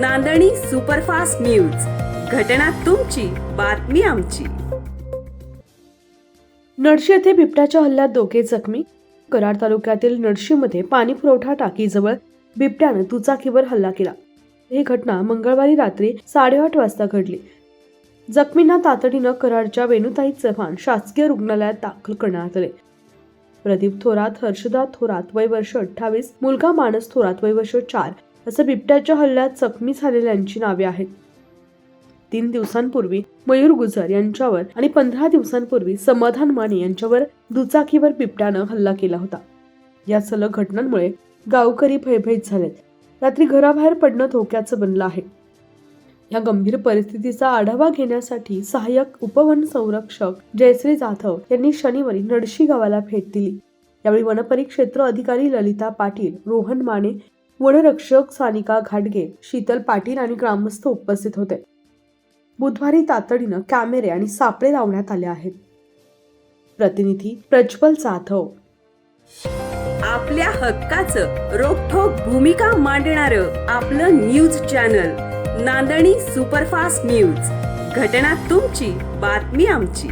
नांदणी superfast news. घटना तुमची बातमी आमची. नडशी येथे बिबट्याच्या हल्ल्यात दोघे जखमी. कराड तालुक्यातील नडशीमध्ये पाणी पुरवठा टाकीजवळ बिबट्यानं दुचाकीवर हल्ला केला. ही घटना मंगळवारी रात्री साडेआठ वाजता घडली. जखमींना तातडीनं कराडच्या वेणुताई चव्हाण शासकीय रुग्णालयात दाखल करण्यात आले. प्रदीप थोरात हर्षदा थोरात वय वर्ष अठ्ठावीस मुलगा मानस थोरात वय वर्ष चार असं बिबट्याच्या हल्ल्यात जखमी झालेल्यांची नावे आहेत. तीन दिवसांपूर्वी मयूर गुजर यांच्यावर आणि पंधरा दिवसांपूर्वी समाधान माने यांच्यावर दुचाकीवर बिबट्यानं हल्ला केला होता. या सलग घटनांमुळे गावकरी भयभीत झालेत. रात्री घराबाहेर पडणं धोक्याचं बनलं आहे. या गंभीर परिस्थितीचा आढावा घेण्यासाठी सहाय्यक उपवन संरक्षक जयश्री जाधव यांनी शनिवारी नडशी गावाला भेट दिली. यावेळी वनपरिक्षेत्र अधिकारी ललिता पाटील रोहन माने वनरक्षक सानिका घाटगे शीतल पाटील आणि ग्रामस्थ उपस्थित होते. बुधवारी तातडीनं कॅमेरे आणि सापळे लावण्यात आले आहेत. प्रतिनिधी प्रज्वल जाधव. आपल्या हक्काचं रोखोक भूमिका मांडणार आपलं न्यूज चॅनल नांदणी सुपरफास्ट न्यूज. घटना तुमची बातमी आमची.